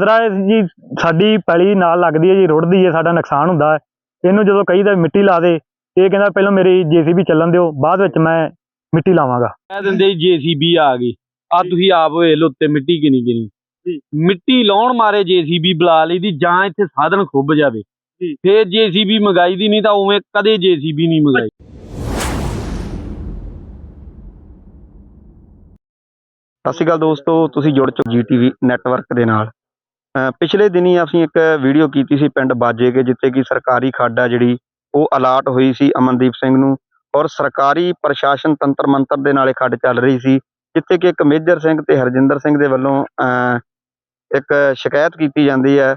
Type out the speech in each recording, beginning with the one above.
ਜ਼ਰਾ ਜੀ ਸਾਡੀ ਪੈਲੀ ਨਾਲ ਲੱਗਦੀ ਹੈ ਜੀ ਰੁੜਦੀ ਹੈ ਸਾਡਾ ਨੁਕਸਾਨ ਹੁੰਦਾ ਹੈ। ਇਹਨੂੰ ਜਦੋਂ ਕਹੀਦਾ ਮਿੱਟੀ ਲਾ ਦੇ ਇਹ ਕਹਿੰਦਾ ਪਹਿਲਾਂ ਮੇਰੀ ਜੀਸੀਬੀ ਚੱਲਣ ਦਿਓ ਬਾਅਦ ਵਿੱਚ ਮੈਂ ਮਿੱਟੀ ਲਾਵਾਂਗਾ। ਕਹਿ ਦਿੰਦੇ ਜੀਸੀਬੀ ਆ ਗਈ। ਆ ਤੁਸੀਂ ਆਪ ਵੇਖ ਲਓ ਉੱਤੇ ਮਿੱਟੀ ਕਿੰਨੀ ਕਿੰਨੀ। ਮਿੱਟੀ ਲਾਉਣ ਮਾਰੇ ਜੀਸੀਬੀ ਬੁਲਾ ਲਈ ਦੀ ਜਾਂ ਇੱਥੇ ਸਾਧਨ ਖੁੱਭ ਜਾਵੇ। ਫੇਰ ਜੀਸੀਬੀ ਮੰਗਾਈ ਦੀ ਨਹੀਂ ਤਾਂ ਉਵੇਂ ਕਦੇ ਜੀਸੀਬੀ ਨਹੀਂ ਮੰਗਾਈ। ਸਤਿ ਸ਼੍ਰੀ ਅਕਾਲ ਦੋਸਤੋ ਤੁਸੀਂ ਜੁੜ ਚੁੱਕੇ ਜੀਟੀਵੀ ਨੈਟਵਰਕ ਦੇ ਨਾਲ। ਪਿਛਲੇ ਦਿਨੀ ਅਸੀਂ ਇੱਕ ਵੀਡੀਓ ਕੀਤੀ ਸੀ ਪਿੰਡ ਬਾਜੇ ਬਾਜੇਕੇ ਜਿੱਥੇ ਕਿ ਸਰਕਾਰੀ ਖੱਡ ਆ ਜਿਹੜੀ ਉਹ ਅਲਾਟ ਹੋਈ ਸੀ ਅਮਨਦੀਪ ਸਿੰਘ ਨੂੰ ਔਰ ਸਰਕਾਰੀ ਪ੍ਰਸ਼ਾਸਨ ਤੰਤਰ ਮੰਤਰ ਦੇ ਨਾਲ ਇਹ ਖੱਡ ਚੱਲ ਰਹੀ ਸੀ, ਜਿੱਥੇ ਕਿ ਇੱਕ ਮੇਜਰ ਸਿੰਘ ਤੇ ਹਰਜਿੰਦਰ ਸਿੰਘ ਦੇ ਵੱਲੋਂ, ਅਹ ਇੱਕ ਸ਼ਿਕਾਇਤ ਕੀਤੀ ਜਾਂਦੀ ਹੈ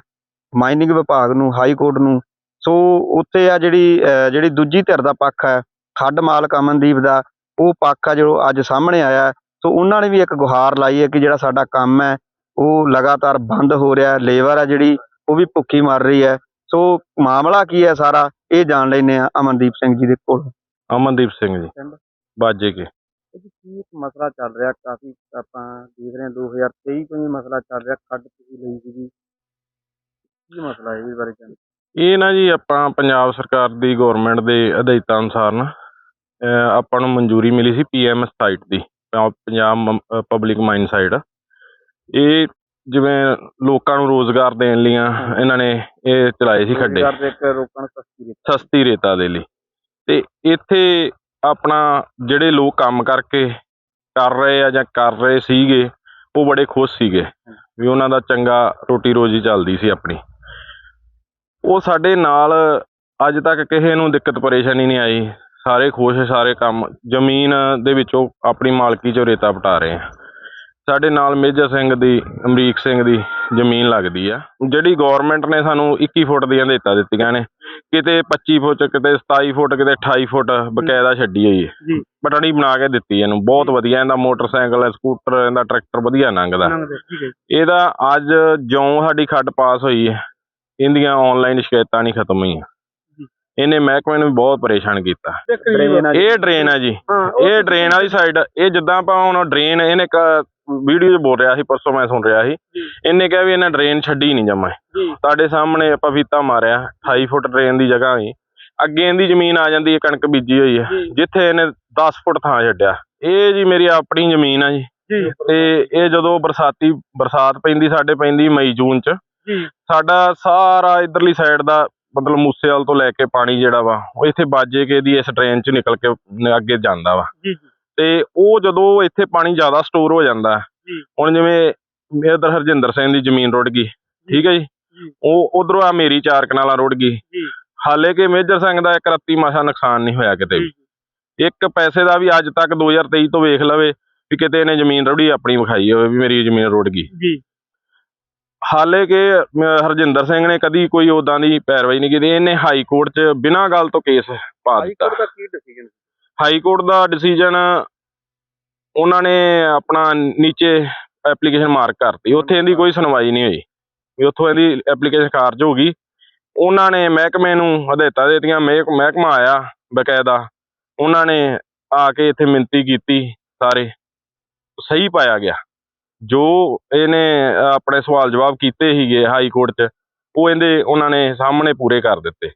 ਮਾਈਨਿੰਗ ਵਿਭਾਗ ਨੂੰ, ਹਾਈ ਕੋਰਟ ਨੂੰ। ਸੋ ਉੱਥੇ ਆ ਜਿਹੜੀ ਜਿਹੜੀ ਦੂਜੀ ਧਿਰ ਦਾ ਪੱਖ ਹੈ, ਖੱਡ ਮਾਲਕ ਅਮਨਦੀਪ ਦਾ, ਉਹ ਪੱਖ ਆ ਜੋ ਅੱਜ ਸਾਹਮਣੇ ਆਇਆ। ਸੋ ਉਹਨਾਂ ਨੇ ਵੀ ਇੱਕ ਗੁਹਾਰ ਲਾਈ ਹੈ ਕਿ ਜਿਹੜਾ ਸਾਡਾ ਕੰਮ ਹੈ ਉਹ ਲਗਾਤਾਰ ਬੰਦ ਹੋ ਰਿਹਾ ਹੈ ਲੇਬਰ ਹੈ ਜਿਹੜੀ ਉਹ ਵੀ ਭੁੱਖੀ ਮਰ ਰਹੀ ਹੈ। ਸੋ ਮਾਮਲਾ ਕੀ ਹੈ ਸਾਰਾ ਇਹ ਜਾਣ ਲੈਨੇ ਆ ਅਮਨਦੀਪ ਸਿੰਘ ਜੀ ਦੇ ਕੋਲ। ਅਮਨਦੀਪ ਸਿੰਘ ਜੀ? ਬਾਜੇ ਕੇ? ਕੀ ਇੱਕ ਮਸਲਾ ਚੱਲ ਰਿਹਾ ਕਾਫੀ ਆਪਾਂ ਦੇਖ ਰਹੇ ਹਾਂ 2023 ਤੋਂ ਹੀ ਮਸਲਾ ਚੱਲ ਰਿਹਾ ਖੱਡ ਤੁਸੀਂ ਲਈ ਸੀਗੀ ਕੀ ਮਸਲਾ ਹੈ ਇਸ ਬਾਰੇ ਜਾਣ ਇਹ ਨਾ ਜੀ ਆਪਾਂ ਪੰਜਾਬ ਸਰਕਾਰ ਦੀ ਗਵਰਨਮੈਂਟ ਦੇ ਹਦਾਇਤਾਂ ਅਨੁਸਾਰ ਨਾ ਆਪਾਂ ਨੂੰ ਮਨਜ਼ੂਰੀ ਮਿਲੀ ਸੀ ਪੀਐਮ ਸਾਈਟ ਦੀ ਪੰਜਾਬ ਪਬਲਿਕ ਮਾਈਨ ਸਾਈਟ ਇਹ ਜਿਵੇਂ ਲੋਕਾਂ ਨੂੰ ਰੋਜ਼ਗਾਰ ਦੇਣ ਲਈਆਂ ਇਹਨਾਂ ਨੇ ਇਹ ਚਲਾਏ ਸੀ ਖੱਡੇ। ਰੁਜ਼ਗਾਰ ਦੇ ਇੱਕ ਰੋਕਾਂ ਨੂੰ ਸਸਤੀ ਸਸਤੀ ਰੇਤਾ ਦੇ ਲਈ। ਤੇ ਇੱਥੇ ਆਪਣਾ ਜਿਹੜੇ ਲੋਕ ਕੰਮ ਕਰਕੇ ਕਰ ਰਹੇ ਆ ਜਾਂ ਕਰ ਰਹੇ ਸੀਗੇ ਉਹ ਬੜੇ ਖੁਸ਼ ਸੀਗੇ ਵੀ ਉਹਨਾਂ ਦਾ ਚੰਗਾ ਰੋਟੀ ਰੋਜੀ ਚੱਲਦੀ ਸੀ ਆਪਣੀ। ਉਹ ਸਾਡੇ ਨਾਲ ਅੱਜ ਤੱਕ ਕਿਸੇ ਨੂੰ ਦਿੱਕਤ ਪਰੇਸ਼ਾਨੀ ਨਹੀਂ ਆਈ। ਸਾਰੇ ਖੁਸ਼ ਸਾਰੇ ਕੰਮ ਜ਼ਮੀਨ ਦੇ ਵਿੱਚੋਂ ਆਪਣੀ ਮਾਲਕੀ ਚੋਂ ਰੇਤਾ ਪਟਾ ਰਹੇ ਆ। ਸਾਡੇ ਨਾਲ ਮੇਜਰ ਸਿੰਘ ਦੀ ਅਮਰੀਕ ਸਿੰਘ ਦੀ ਜ਼ਮੀਨ ਲੱਗਦੀ ਆ। ਜਿਹੜੀ ਗਵਰਨਮੈਂਟ ਨੇ ਸਾਨੂੰ 21 ਫੁੱਟ ਦੀਆਂ ਹਦਾਇਤਾਂ ਦਿੱਤੀਆਂ ਨੇ। ਕਿਤੇ 25 ਫੁੱਟ ਕਿਤੇ 27 ਫੁੱਟ ਕਿਤੇ 28 ਫੁੱਟ ਬਕਾਇਦਾ ਛੱਡੀ ਹੋਈ ਹੈ ਜੀ। ਬਟੜੀ ਬਣਾ ਕੇ ਦਿੱਤੀ ਇਹਨੂੰ। ਬਹੁਤ ਵਧੀਆ ਇਹਦਾ ਮੋਟਰਸਾਈਕਲ ਸਕੂਟਰ ਇਹਦਾ ਟਰੈਕਟਰ ਵਧੀਆ ਲੰਘਦਾ। ਜੀ। ਇਹਦਾ ਅੱਜ ਜਿਉਂ ਸਾਡੀ ਖੱਡ ਪਾਸ ਹੋਈ ਹੈ ਇਹਦੀਆਂ ਆਨਲਾਈਨ ਸ਼ਿਕਾਇਤਾਂ ਨਹੀਂ ਖਤਮ ਹੋਈਆਂ। ਇਹਨੇ ਮਹਿਕਮੇ ਨੂੰ ਬਹੁਤ ਪਰੇਸ਼ਾਨ ਕੀਤਾ। ਜੀ। ਇਹ ਡਰੇਨ ਆ ਜੀ। ਹਾਂ, ਉਹ ਇਹ ਡਰੇਨ ਵਾਲੀ ਸਾਈਡ ਇਹ ਜਿੱਦਾਂ ਆਪਾਂ ਹੁਣ ਡਰੇਨ ਇਹਨੇ ਵੀਡੀਓ 'ਚ ਬੋਲ ਰਿਹਾ ਸੀ ਪਰਸੋਂ ਮੈਂ ਸੁਣ ਰਿਹਾ ਸੀ। ਇਹਨੇ ਕਿਹਾ ਵੀ ਇਹਨੇ ਡਰੇਨ ਛੱਡੀ ਨਹੀਂ ਜਮਾ। ਤੁਹਾਡੇ ਸਾਹਮਣੇ ਆਪਾਂ ਫੀਤਾ ਮਾਰਿਆ 28 ਫੁੱਟ ਡਰੇਨ ਦੀ ਜਗ੍ਹਾ ਸੀ। ਅੱਗੇ ਇਹਦੀ ਜ਼ਮੀਨ ਆ ਜਾਂਦੀ ਹੈ ਕਣਕ ਬੀਜੀ ਹੋਈ ਹੈ। ਜਿੱਥੇ ਇਹਨੇ 10 ਫੁੱਟ ਥਾਂ ਛੱਡਿਆ। ਇਹ ਜੀ ਮੇਰੀ ਆਪਣੀ ਜ਼ਮੀਨ ਆ ਜੀ। ਤੇ ਇਹ ਜਦੋਂ ਬਰਸਾਤੀ ਬਰਸਾਤ ਪੈਂਦੀ ਸਾਡੇ ਪੈਂਦੀ ਮਈ ਜੂਨ ਚ। ਸਾਡਾ ਸਾਰਾ ਇਧਰਲੀ ਸਾਈਡ ਦਾ ਮਤਲਬ ਮੂਸੇਵਾਲ ਤੋਂ ਲੈ ਕੇ ਪਾਣੀ ਜਿਹੜਾ ਵਾ ਉਹ ਇੱਥੇ ਬਾਜੇ ਕੇ ਦੀ ਇਸ ਡਰੇਨ ਚ ਨਿਕਲ ਕੇ ਅੱਗੇ ਜਾਂਦਾ ਵਾ। ਤੇ ਉਹ ਜਦੋਂ ਇੱਥੇ ਪਾਣੀ ਜ਼ਿਆਦਾ ਸਟੋਰ ਹੋ ਜਾਂਦਾ। ਹੁਣ ਜਿਵੇਂ ਮੇਦਰ ਹਰਜਿੰਦਰ ਸਿੰਘ ਦੀ ਜ਼ਮੀਨ ਰੁੜ ਗਈ ਠੀਕ ਹੈ ਜੀ। ਉਹ ਉਧਰੋਂ ਆ ਮੇਰੀ ਚਾਰ ਕਨਾਲਾਂ ਰੁੜ ਗਈ। ਹਾਲੇ ਕਿ ਮੇਜਰ ਸਿੰਘ ਦਾ ਇੱਕ ਰੱਤੀ ਮਾਸਾ ਨੁਕਸਾਨ ਨਹੀਂ ਹੋਇਆ ਕਿਤੇ ਵੀ। ਇੱਕ ਪੈਸੇ ਦਾ ਵੀ ਅੱਜ ਤੱਕ 2023 ਤੋਂ ਵੇਖ ਲਵੇ ਵੀ ਕਿਤੇ ਇਹਨੇ ਜ਼ਮੀਨ ਰੁੜੀ ਆਪਣੀ ਵਿਖਾਈ ਹੋਵੇ ਵੀ ਮੇਰੀ ਜ਼ਮੀਨ ਰੁੜ ਗਈ। ਜੀ। ਹਾਲੇ ਕਿ ਹਰਜਿੰਦਰ ਸਿੰਘ ਨੇ ਕਦੀ ਕੋਈ ਉਦਾਂ ਦੀ ਪੈਰਵਾਈ ਨਹੀਂ ਕੀਤੀ। ਇਹਨੇ ਹਾਈ ਕੋਰਟ 'ਚ ਬਿਨਾਂ ਗੱਲ ਤੋਂ ਕੇਸ ਪਾ ਹਾਈ ਦਿੱਤਾ। ਕੋਰਟ ਦਾ ਕੀ ਡਿਸੀਜਨ ਹਾਈ ਕੋਰਟ ਦਾ ਡਿਸੀਜਨ ਉਹਨਾਂ ਨੇ ਆਪਣਾ ਨੀਚੇ ਐਪਲੀਕੇਸ਼ਨ ਮਾਰਕ ਕਰਤੀ। ਉੱਥੇ ਇਹਦੀ ਕੋਈ ਸੁਣਵਾਈ ਨਹੀਂ ਹੋਈ। ਵੀ ਉੱਥੋਂ ਇਹਦੀ ਐਪਲੀਕੇਸ਼ਨ ਖਾਰਜ ਹੋ ਗਈ। ਉਹਨਾਂ ਨੇ ਮਹਿਕਮੇ ਨੂੰ ਹਦਾਇਤਾਂ ਦੇ ਦਿੱਤੀਆਂ। ਮਹਿਕ- ਮਹਿਕਮਾ ਆਇਆ ਬਕਾਇਦਾ। ਉਹਨਾਂ ਨੇ ਆ ਕੇ ਇੱਥੇ ਮਿੰਤੀ ਕੀਤੀ ਸਾਰੇ। ਸਹੀ ਪਾਇਆ ਗਿਆ। ਜੋ ਇਹਨੇ ਆਪਣੇ ਸਵਾਲ ਜਵਾਬ ਕੀਤੇ ਸੀਗੇ ਹਾਈ ਕੋਰਟ 'ਚ, ਉਹ ਇਹਦੇ, ਉਹਨਾਂ ਨੇ ਸਾਹਮਣੇ ਪੂਰੇ ਕਰ ਦਿੱਤੇ।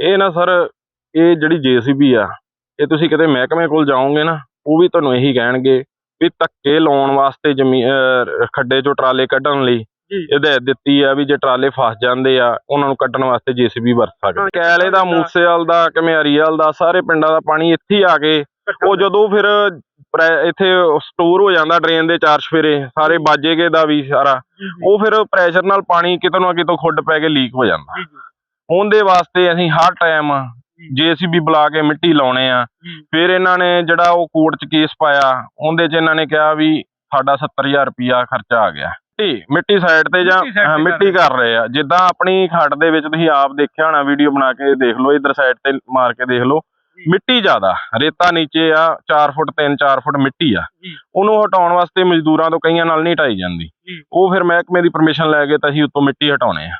ਇਹ ਨਾ ਸਰ, ਇਹ ਜਿਹੜੀ ਜੀਸੀਬੀ ਆ ਇਹ ਤੁਸੀਂ ਕਿਤੇ ਮਹਿਕਮੇ ਕੋਲ ਜਾਓਗੇ ਨਾ ਉਹ ਵੀ ਤੁਹਾਨੂੰ ਇਹੀ ਕਹਿਣਗੇ ਵੀ ਧੱਕੇ ਲਾਉਣ ਵਾਸਤੇ ਜ਼ਮੀ ਅਹ ਖੱਡੇ ਚੋਂ ਟਰਾਲੇ ਕੱਢਣ ਲਈ ਜੀ। ਹਦਾਇਤ ਦਿੱਤੀ ਆ ਵੀ ਜੇ ਟਰਾਲੇ ਫਸ ਜਾਂਦੇ ਆ ਉਹਨਾਂ ਨੂੰ ਕੱਢਣ ਵਾਸਤੇ ਜੀਸੀਬੀ ਵਰਤ ਸਕਦੇ ਕੈਲੇ ਦਾ ਮੂਸੇਵਾਲ ਦਾ ਕਮਿਆਰੀਵਾਲ ਦਾ ਸਾਰੇ ਪਿੰਡਾਂ ਦਾ ਪਾਣੀ ਇੱਥੇ ਆ ਕੇ ਉਹ ਜਦੋਂ ਫਿਰ ਇੱਥੇ ਸਟੋਰ ਹੋ ਜਾਂਦਾ ਡਰੇਨ ਦੇ ਚਾਰ ਸਫੇਰੇ ਸਾਰੇ ਬਾਜੇਗੇ ਦਾ ਵੀ ਸਾਰਾ ਉਹ ਫਿਰ ਪ੍ਰੈਸ਼ਰ ਨਾਲ ਪਾਣੀ ਕਿਤੋਂ ਨਾ ਕਿਤੋਂ ਖੁੱਡ ਪੈ ਕੇ ਲੀਕ ਹੋ ਜਾਂਦਾ। ਉਹਦੇ ਵਾਸਤੇ ਅਸੀਂ ਹਰ ਟਾਈਮ ਜੀਸੀਬੀ ਬੁਲਾ ਕੇ ਮਿੱਟੀ ਲਾਉਣੇ ਆ ਫਿਰ ਇਹਨਾਂ ਨੇ ਜਿਹੜਾ ਉਹ ਕੋਰਟ 'ਚ ਕੇਸ ਪਾਇਆ ਉਹਦੇ 'ਚ ਇਹਨਾਂ ਨੇ ਕਿਹਾ ਵੀ ਸਾਡਾ 70000 ਰੁਪਿਆ ਖਰਚਾ ਆ ਗਿਆ। ਮਿੱਟੀ ਮਿੱਟੀ ਸਾਈਡ ਤੇ ਜਾਂ ਮਿੱਟੀ ਕਰ ਰਹੇ। ਆ। ਜਿੱਦਾਂ ਆਪਣੀ ਖੱਡ ਦੇ ਵਿੱਚ ਤੁਸੀਂ ਆਪ ਦੇਖਿਆ ਹੋਣਾ ਵੀਡੀਓ ਬਣਾ ਕੇ ਦੇਖ ਲਓ ਇਧਰ ਸਾਈਡ ਤੇ ਮਾਰ ਕੇ ਦੇਖ ਲਓ। ਮਿੱਟੀ ਜ਼ਿਆਦਾ ਰੇਤਾ ਨੀਚੇ ਆ 4 ਫੁੱਟ 3-4 ਫੁੱਟ ਮਿੱਟੀ ਆ। ਉਹਨੂੰ ਹਟਾਉਣ ਵਾਸਤੇ ਮਜ਼ਦੂਰਾਂ ਤੋਂ ਕਈਆਂ ਨਾਲ ਨਹੀਂ ਹਟਾਈ ਜਾਂਦੀ। ਉਹ ਫਿਰ ਮਹਿਕਮੇ ਦੀ ਪਰਮਿਸ਼ਨ ਲੈ ਕੇ ਤਾਂ ਅਸੀਂ ਉੱਤੋਂ ਮਿੱਟੀ ਹਟਾਉਣੇ ਆ।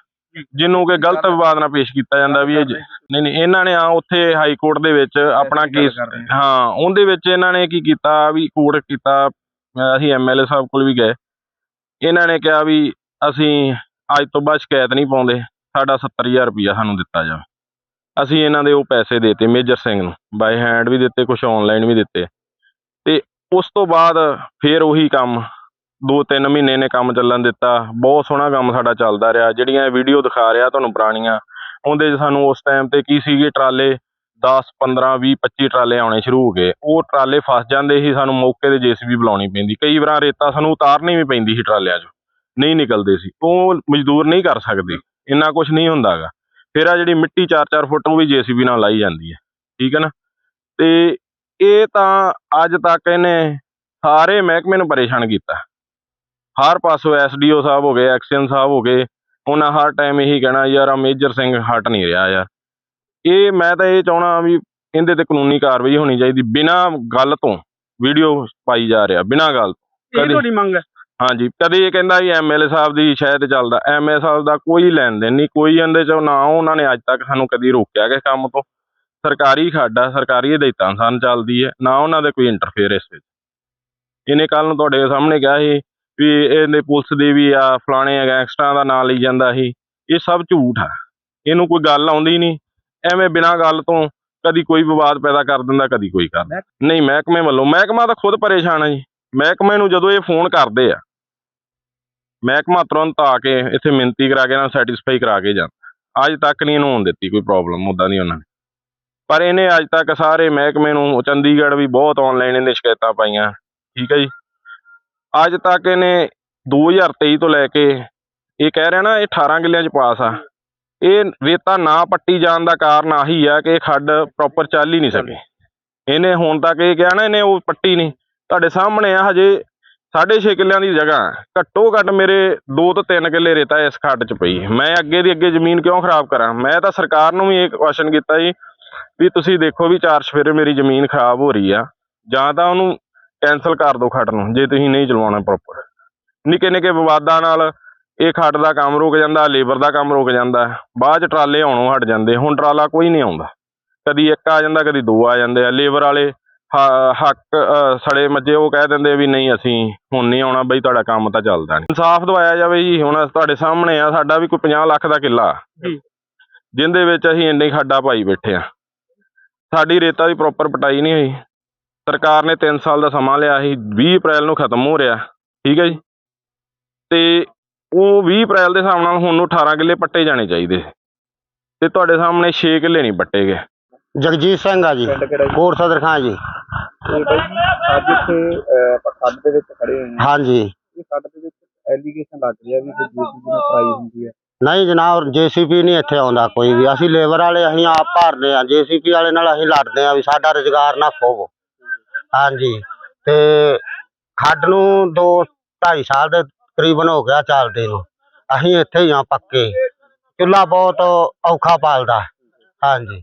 ਜਿਹਨੂੰ ਕਿ ਗਲਤ ਵਿਵਾਦ ਨਾਲ ਪੇਸ਼ ਕੀਤਾ ਜਾਂਦਾ ਵੀ ਇਹ ਜ- ਨਹੀਂ ਨਹੀਂ ਇਹਨਾਂ ਨੇ ਆ ਉੱਥੇ ਹਾਈ ਕੋਰਟ ਦੇ ਵਿੱਚ ਆਪਣਾ ਕੇਸ ਹਾਂ ਉਹਦੇ ਵਿੱਚ ਇਹਨਾਂ ਨੇ ਕੀ ਕੀਤਾ ਵੀ ਕੋਰਟ ਕੀਤਾ ਅਹ ਅਸੀਂ ਐਮਐਲਏ ਸਾਹਿਬ ਕੋਲ ਵੀ ਗਏ। ਇਹਨਾਂ ਨੇ ਕਿਹਾ ਵੀ ਅਸੀਂ ਅੱਜ ਤੋਂ ਬਾਅਦ ਸ਼ਿਕਾਇਤ ਨਹੀਂ ਪਾਉਂਦੇ ਸਾਡਾ 70000 ਰੁਪਇਆ ਸਾਨੂੰ ਦਿੱਤਾ ਜਾਵੇ। ਅਸੀਂ ਇਹਨਾਂ ਦੇ ਉਹ ਪੈਸੇ ਦੇਤੇ ਮੇਜਰ ਸਿੰਘ ਨੂੰ ਬਾਈ ਹੈਂਡ ਵੀ ਦਿੱਤੇ ਕੁਝ ਆਨਲਾਈਨ ਵੀ ਦਿੱਤੇ। ਤੇ ਉਸ ਤੋਂ ਬਾਅਦ ਫੇਰ ਉਹੀ ਕੰਮ ਦੋ ਤਿੰਨ ਮਹੀਨੇ ਨੇ ਕੰਮ ਚੱਲਣ ਦਿੱਤਾ। ਬਹੁਤ ਸੋਹਣਾ ਕੰਮ ਸਾਡਾ ਚੱਲਦਾ ਰਿਹਾ। ਜਿਹੜੀਆਂ ਵੀਡੀਓ ਦਿਖਾ ਰਿਹਾ ਤੁਹਾਨੂੰ ਪੁਰਾਣੀਆਂ, ਉਹਦੇ 'ਚ ਸਾਨੂੰ ਉਸ ਟਾਈਮ ਤੇ ਕੀ ਸੀਗੇ ਟਰਾਲੇ? 10 15 20 25 ਟਰਾਲੇ ਆਉਣੇ ਸ਼ੁਰੂ ਹੋ ਗਏ। ਉਹ ਟਰਾਲੇ ਫਸ ਜਾਂਦੇ ਸੀ, ਸਾਨੂੰ ਮੌਕੇ ਤੇ ਜੀਸੀਬੀ ਬੁਲਾਉਣੀ ਪੈਂਦੀ। ਕਈ ਵਾਰ ਰੇਤਾ ਸਾਨੂੰ ਉਤਾਰਨੀ ਵੀ ਪੈਂਦੀ ਸੀ ਟਰਾਲਿਆਂ 'ਚੋਂ। ਨਹੀਂ ਨਿਕਲਦੇ ਸੀ। ਉਹ ਮਜ਼ਦੂਰ ਨਹੀਂ ਕਰ ਸਕਦੇ। ਇੰਨਾ ਕੁਝ ਨਹੀਂ ਹੁੰਦਾਗਾ। ਫਿਰ ਆ ਜਿਹੜੀ ਮਿੱਟੀ 4-4 ਫੁੱਟ ਉਹ ਵੀ ਜੀਸੀਬੀ ਨਾਲ ਲਾਈ ਜਾਂਦੀ ਹੈ। ਠੀਕ ਹੈ ਨਾ? ਤੇ ਇਹ ਤਾਂ ਅੱਜ ਤੱਕ ਇਹਨੇ ਸਾਰੇ ਮਹਿਕਮੇ ਨੂੰ ਪਰੇਸ਼ਾਨ ਕੀਤਾ। ਹਰ ਪਾਸੋਂ ਐਸਡੀਓ ਸਾਹਿਬ ਹੋ ਗਏ ਐਕਸ਼ਨ ਸਾਹਿਬ ਹੋ ਗਏ ਉਹਨਾਂ ਹਰ ਟਾਈਮ ਇਹੀ ਕਹਿਣਾ ਯਾਰ ਆ ਮੇਜਰ ਸਿੰਘ ਹਟ ਨਹੀਂ ਰਿਹਾ ਯਾਰ। ਇਹ ਮੈਂ ਤਾਂ ਇਹ ਚਾਹਣਾ ਵੀ ਇਹਦੇ ਤੇ ਕਾਨੂੰਨੀ ਕਾਰਵਾਈ ਹੋਣੀ ਚਾਹੀਦੀ ਬਿਨਾਂ ਗੱਲ ਤੋਂ ਵੀਡੀਓ ਪਾਈ ਜਾ ਰਿਹਾ ਬਿਨਾਂ ਗੱਲ। ਇਹ ਕਦੇ- ਤੁਹਾਡੀ ਮੰਗ ਹੈ? ਹਾਂਜੀ ਕਦੇ ਇਹ ਕਹਿੰਦਾ ਜੀ ਐਮਐਲਏ ਸਾਹਿਬ ਦੀ ਸ਼ਾਇਦ ਚੱਲਦਾ ਐਮਐਲਏ ਸਾਹਿਬ ਦਾ ਕੋਈ ਲੈਣ ਦੇਣ ਨਹੀਂ ਕੋਈ ਇਹਦੇ ਚ ਨਾ ਉਹਨਾਂ ਨੇ ਅੱਜ ਤੱਕ ਸਾਨੂੰ ਕਦੀ ਰੋਕਿਆ ਕਿਸੇ ਕੰਮ ਤੋਂ। ਸਰਕਾਰੀ ਖਾਡਾ ਸਰਕਾਰੀ ਹਦਾਇਤਾਂ ਅਨੁਸਾਰ ਚੱਲਦੀ ਹੈ ਨਾ ਉਹਨਾਂ ਦੇ ਕੋਈ ਇੰਟਰਫੇਅਰ ਇਸ ਵਿੱਚ। ਇਹਨੇ ਕੱਲ ਨੂੰ ਤੁਹਾਡੇ ਸਾਹਮਣੇ ਕਿਹਾ ਸੀ ਵੀ ਇਹਨੇ ਪੁਲਿਸ ਦੇ ਵੀ ਆ ਫਲਾਣੇ ਗੈਂਗਸਟਰਾਂ ਦਾ ਨਾਂ ਲਈ ਜਾਂਦਾ ਸੀ। ਇਹ ਸਭ ਝੂਠ ਆ। ਇਹਨੂੰ ਕੋਈ ਗੱਲ ਆਉਂਦੀ ਨਹੀਂ ਐਵੇਂ ਬਿਨਾਂ ਗੱਲ ਤੋਂ ਕਦੀ ਕੋਈ ਵਿਵਾਦ ਪੈਦਾ ਕਰ ਦਿੰਦਾ ਕਦੀ ਕੋਈ ਕਰ। ਨਹੀਂ ਮਹਿਕਮੇ ਵੱਲੋਂ ਮਹਿਕਮਾ ਤਾਂ ਖੁਦ ਪਰੇਸ਼ਾਨ ਹੈ ਜੀ। ਮਹਿਕਮੇ ਨੂੰ ਜਦੋਂ ਇਹ ਫੋਨ ਕਰਦੇ ਆ ਮਹਿਕਮਾ ਤੁਰੰਤ ਆ ਕੇ ਇੱਥੇ ਮਿਹਨਤੀ ਕਰਾ ਕੇ ਨਾ ਸੈਟੀਸਫਾਈ ਕਰਾ ਕੇ ਜਾਂਦਾ। ਅੱਜ ਤੱਕ ਨਹੀਂ ਇਹਨੂੰ ਹੋਣ ਦਿੱਤੀ ਕੋਈ ਪ੍ਰੋਬਲਮ ਉਦਾਂ ਦੀ ਉਹਨਾਂ ਨੇ। ਪਰ ਇਹਨੇ ਅੱਜ ਤੱਕ ਸਾਰੇ ਮਹਿਕਮੇ ਨੂੰ ਚੰਡੀਗੜ੍ਹ ਵੀ ਬਹੁਤ ਆਨਲਾਈਨ ਇਹਨੇ ਸ਼ਿਕਾਇਤਾਂ ਪਾਈਆਂ। ਠੀਕ ਹੈ ਜੀ? ਅੱਜ ਤੱਕ ਇਹਨੇ 2023 ਤੋਂ ਲੈ ਕੇ ਇਹ ਕਹਿ ਰਿਹਾ ਨਾ ਇਹ 18 ਕਿੱਲਿਆਂ 'ਚ ਪਾਸ ਆ। ਇਹ ਰੇਤਾ ਨਾ ਪੱਟੀ ਜਾਣ ਦਾ ਕਾਰਨ ਆਹੀ ਆ ਕਿ ਇਹ ਖੱਡ ਪ੍ਰੋਪਰ ਚੱਲ ਹੀ ਨਹੀਂ ਸਕੇ। ਇਹਨੇ ਹੁਣ ਤੱਕ ਇਹ ਕਿਹਾ ਨਾ ਇਹਨੇ ਉਹ ਪੱਟੀ ਨਹੀਂ। ਤੁਹਾਡੇ ਸਾਹਮਣੇ ਆ ਹਜੇ 6.5 ਕਿੱਲਿਆਂ ਦੀ ਜਗ੍ਹਾ। ਘੱਟੋ ਘੱਟ ਮੇਰੇ 2 ਤੋਂ 3 ਕਿੱਲੇ ਰੇਤਾ ਇਸ ਖੱਡ 'ਚ ਪਈ। ਮੈਂ ਅੱਗੇ ਦੀ ਅੱਗੇ ਜ਼ਮੀਨ ਕਿਉਂ ਖਰਾਬ ਕਰਾਂ? ਮੈਂ ਤਾਂ ਸਰਕਾਰ ਨੂੰ ਵੀ ਇਹ ਕੁਐਸਚਨ ਕੀਤਾ ਜੀ ਵੀ ਤੁਸੀਂ ਦੇਖੋ ਵੀ ਚਾਰ ਸਫੇਰੇ ਮੇਰੀ ਜ਼ਮੀਨ ਖਰਾਬ ਹੋ ਰਹੀ ਆ। ਜਾਂ ਤਾਂ ਉਹਨੂੰ ਕੈਨਸਲ ਕਰ ਦਿਓ ਖੱਡ ਨੂੰ ਜੇ ਤੁਸੀਂ ਨਹੀਂ ਚਲਵਾਉਣਾ ਪ੍ਰੋਪਰ ਨਿੱਕੇ ਨਿੱਕੇ ਵਿਵਾਦਾਂ ਨਾਲ ਇਹ ਖੱਡ ਦਾ ਕੰਮ ਰੁਕ ਜਾਂਦਾ ਲੇਬਰ ਦਾ ਕੰਮ ਰੁਕ ਜਾਂਦਾ। ਬਾਅਦ ਚ ਟਰਾਲੇ ਆਉਣੋਂ ਹਟ ਜਾਂਦੇ ਹੁਣ ਟਰਾਲਾ ਕੋਈ ਨਹੀਂ ਆਉਂਦਾ। ਕਦੀ ਇੱਕ ਆ ਜਾਂਦਾ ਕਦੀ ਦੋ ਆ ਜਾਂਦੇ ਆ। ਲੇਬਰ ਵਾਲੇ ਹੱਕ ਸੜੇ ਮੱਝੇ ਉਹ ਕਹਿ ਦਿੰਦੇ ਵੀ ਨਹੀਂ ਅਸੀਂ ਹੁਣ ਨਹੀਂ ਆਉਣਾ ਬਈ ਤੁਹਾਡਾ ਕੰਮ ਤਾਂ ਚੱਲਦਾ ਨਹੀਂ। ਇਨਸਾਫ ਦਵਾਇਆ ਜਾਵੇ ਜੀ ਹੁਣ ਤੁਹਾਡੇ ਸਾਹਮਣੇ ਆ ਸਾਡਾ ਵੀ ਕੋਈ 50 ਲੱਖ ਦਾ ਕਿੱਲਾ। ਜਿੰਦੇ ਵਿੱਚ ਅਸੀਂ ਇੰਨੇ ਖੱਡਾ ਪਾਈ ਬੈਠੇ ਆ। ਸਾਡੀ ਰੇਤਾ ਦੀ ਪ੍ਰੋਪਰ ਪਟਾਈ ਨਹੀਂ ਹੋਈ। ਸਰਕਾਰ ਨੇ 3 ਸਾਲ ਦਾ ਸਮਾਂ ਲਿਆ ਸੀ 20 ਅਪ੍ਰੈਲ ਨੂੰ ਖਤਮ ਹੋ ਰਿਹਾ ਠੀਕ ਹੈ ਜੀ। ਤੇ ਉਹ 20 ਅਪ੍ਰੈਲ ਦੇ ਹਿਸਾਬ ਨਾਲ ਹੁਣ ਨੂੰ 18 ਕਿੱਲੇ ਪੱਟੇ ਜਾਣੇ ਚਾਹੀਦੇ। ਤੇ ਤੁਹਾਡੇ ਸਾਹਮਣੇ 6 ਕਿੱਲੇ ਨਹੀਂ ਪੱਟੇ ਗਏ। ਜਗਜੀਤ ਸਿੰਘ ਆ ਜੀ ਕੋਟ ਸਦਰ ਖਾਂ ਜੀ। ਅੱਜ ਇੱਥੇ ਅਹ, ਆਪਾਂ ਖੱਡ ਦੇ ਵਿੱਚ ਖੜੇ ਹੋਏ ਹਾਂ। ਹਾਂਜੀ। ਇਹ ਖੱਡ ਦੇ ਵਿੱਚ ਐਲੀਗੇਸ਼ਨ ਲੱਗ ਰਿਹਾ ਵੀ ਕੋਈ ਜੀਸੀਬੀ ਨਾਲ ਫਰਾਈ ਹੁੰਦੀ ਹੈ। ਨਹੀਂ ਜਨਾਬ ਜੀਸੀਪੀ ਨਹੀਂ ਇੱਥੇ ਆਉਂਦਾ ਕੋਈ ਵੀ। ਅਸੀਂ ਲੇਬਰ ਵਾਲੇ ਅਸੀਂ ਆਪ ਭਰਦੇ ਆ ਜੀਸੀਪੀ ਵਾਲੇ ਨਾਲ ਅਸੀਂ ਲੜਦੇ ਆ ਵੀ ਸਾਡਾ ਰੁਜ਼ਗਾਰ ਨਾ ਖੋਵੋ। ਹਾਂਜੀ। ਤੇ ਖੱਡ ਨੂੰ 2 2.5 ਸਾਲ ਦੇ ਤਕਰੀਬਨ ਹੋ ਗਿਆ ਚੱਲਦੇ ਨੂੰ। ਅਸੀਂ ਇੱਥੇ ਹੀ ਆ ਪੱਕੇ। ਚੁੱਲਾ ਬਹੁਤ ਔਖਾ ਪਾਲਦਾ। ਹਾਂਜੀ।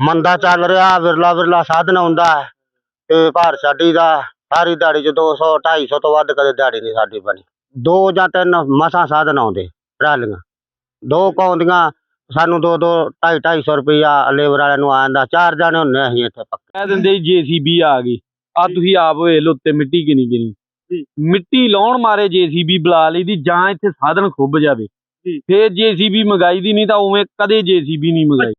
ਮੰਦਾ ਚੱਲ ਰਿਹਾ, ਵਿਰਲਾ ਵਿਰਲਾ ਸਾਧਨ ਆਉਂਦਾ ਤੇ ਭਾਰ ਸਾਡੀ ਦਾ, ਸਾਰੀ ਦਿਹਾੜੀ ਚ 200 250 ਤੋਂ ਵੱਧ ਕਦੇ ਦਿਹਾੜੀ ਨਹੀਂ ਸਾਡੀ ਬਣੀ। ਦੋ ਜਾਂ ਤਿੰਨ ਮਸਾਂ ਸਾਧਨ ਆਉਂਦੇ, ਟਰਾਲੀਆਂ। ਦੋ ਕੌਂਦੀਆਂ, ਸਾਨੂੰ ਦੋ ਦੋ, ਢਾਈ ਢਾਈ ਸੌ ਰੁਪਈਆ ਲੇਬਰ ਵਾਲਿਆਂ ਨੂੰ ਆ ਜਾਂਦਾ। ਚਾਰ ਜਾਣੇ ਹੁੰਨੇ ਅਸੀਂ ਇੱਥੇ ਪੱਕੇ। ਕਹਿ ਦਿੰਦੇ ਜੀਸੀਬੀ ਆ ਗਈ। ਆ ਤੁਸੀਂ ਆਪ ਵੇਖ ਲਓ ਉੱਤੇ ਮਿੱਟੀ ਕਿੰਨੀ ਕਿੰਨੀ। ਮਿੱਟੀ ਲਾਉਣ ਮਾਰੇ ਜੀਸੀਬੀ ਬੁਲਾ ਲਈ ਦੀ ਜਾਂ ਇੱਥੇ ਸਾਧਨ ਖੁੱਭ ਜਾਵੇ। ਫੇਰ ਜੀਸੀਬੀ ਮੰਗਾਈ ਦੀ ਨਹੀਂ ਤਾਂ ਉਵੇਂ ਕਦੇ ਜੀਸੀਬੀ ਨਹੀਂ ਮੰਗਾਈ।